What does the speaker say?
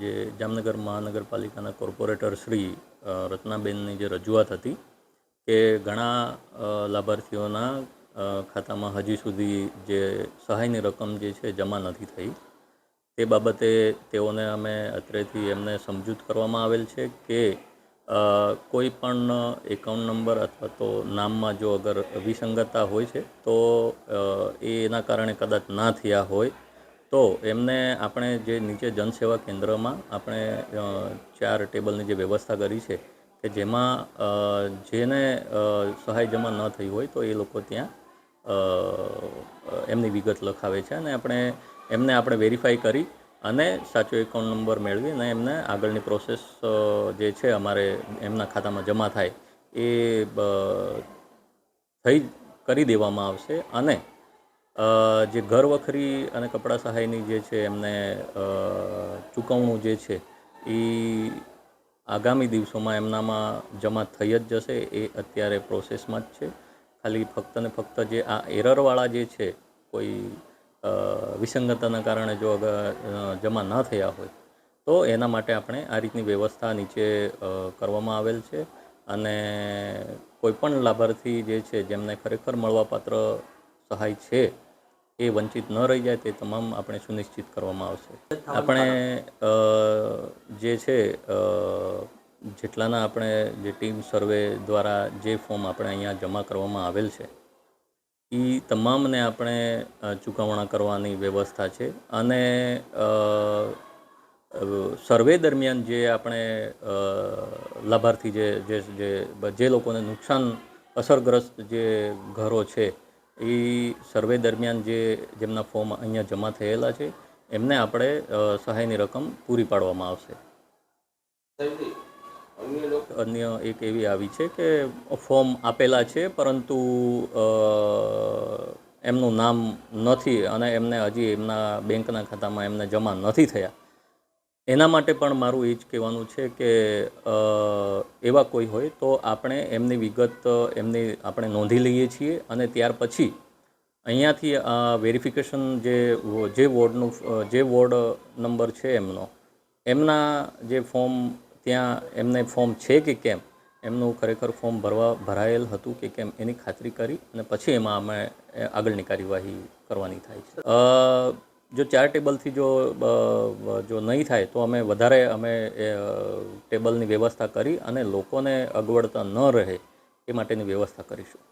જે જામનગર મહાનગરપાલિકાના કોર્પોરેટર શ્રી રત્નાબેનની જે રજૂઆત હતી કે ઘણા લાભાર્થીઓના ખાતામાં હજી સુધી જે સહાયની રકમ જે છે જમા નથી થઈ. તે બાબતે તેઓને અમે અત્રેથી એમને સમજૂત કરવામાં આવેલ છે કે કોઈ પણ એકાઉન્ટ નંબર અથવા તો નામમાં જો અગર વિસંગતતા હોય છે તો એના કારણે કદાચ ના થયા હોય તો એમને આપણે જે નીચે જનસેવા કેન્દ્રમાં આપણે ચાર ટેબલની જે વ્યવસ્થા કરી છે કે જેમાં જેને સહાય જમા ન થઈ હોય તો એ લોકો ત્યાં એમની વિગત લખાવે છે અને આપણે એમને આપણે વેરીફાઈ કરી અને સાચો એકાઉન્ટ નંબર મેળવી અને એમને આગળની પ્રોસેસ જે છે અમારે એમના ખાતામાં જમા થાય એ થઈ કરી દેવામાં આવશે અને જે ઘર વખરી અને કપડાં સહાયની જે છે એમને ચૂકવણું જે છે એ આગામી દિવસોમાં એમનામાં જમા થઈ જ જશે, એ અત્યારે પ્રોસેસમાં જ છે. ખાલી ફક્ત ને ફક્ત જે આ એરરવાળા જે છે, કોઈ વિસંગતતાના કારણે જો અગર જમા ન થયા હોય, તો એના માટે આપણે આ રીતની વ્યવસ્થા નીચે કરવામાં આવેલ છે. અને કોઈપણ લાભાર્થી જે છે, જેમને ખરેખર મળવાપાત્ર સહાય છે એ વંચિત ન રહી જાય તે તમામ આપણે સુનિશ્ચિત કરવામાં આવશે. આપણે જે છે જેટલાના આપણે જે ટીમ સર્વે દ્વારા જે ફોર્મ આપણે અહીંયા જમા કરવામાં આવેલ છે એ તમામને આપણે ચૂકવણા કરવાની વ્યવસ્થા છે અને સર્વે દરમિયાન જે આપણે લાભાર્થી જે જે જે લોકોને નુકસાન અસરગ્રસ્ત જે ઘરો છે એ સર્વે દરમિયાન જે જેમના ફોર્મ અહીંયા જમા થયેલા છે, એમને આપણે સહાયની રકમ પૂરી પાડવામાં આવશે. અન્ય એક એવી આવી છે કે ફોર્મ આપેલા છે, પરંતુ એમનું નામ નથી અને એમને હજી એમના બેંકના ખાતામાં એમને જમા નથી થયા. એના માટે પણ મારું એ જ કહેવાનું છે કે એવા કોઈ હોય તો આપણે એમની વિગત, એમની આપણે નોંધી લઈએ છીએ અને ત્યાર પછી અહીંયાથી વેરિફિકેશન જે જે વોર્ડનું જે વોર્ડ નંબર છે એમનો, એમના જે ફોર્મ ત્યાં એમને ફોર્મ છે કે કેમ? એમનું ખરેખર ફોર્મ ભરવા, ભરાયેલ હતું કે કેમ? એની ખાતરી કરી અને પછી એમાં અમે આગળની કાર્યવાહી કરવાની થાય છે. જો ચાર ટેબલથી જો જો નહીં થાય તો અમે વધારે અમે ટેબલની વ્યવસ્થા કરી અને લોકોને અગવડતા ન રહે એ માટેની વ્યવસ્થા કરીશું.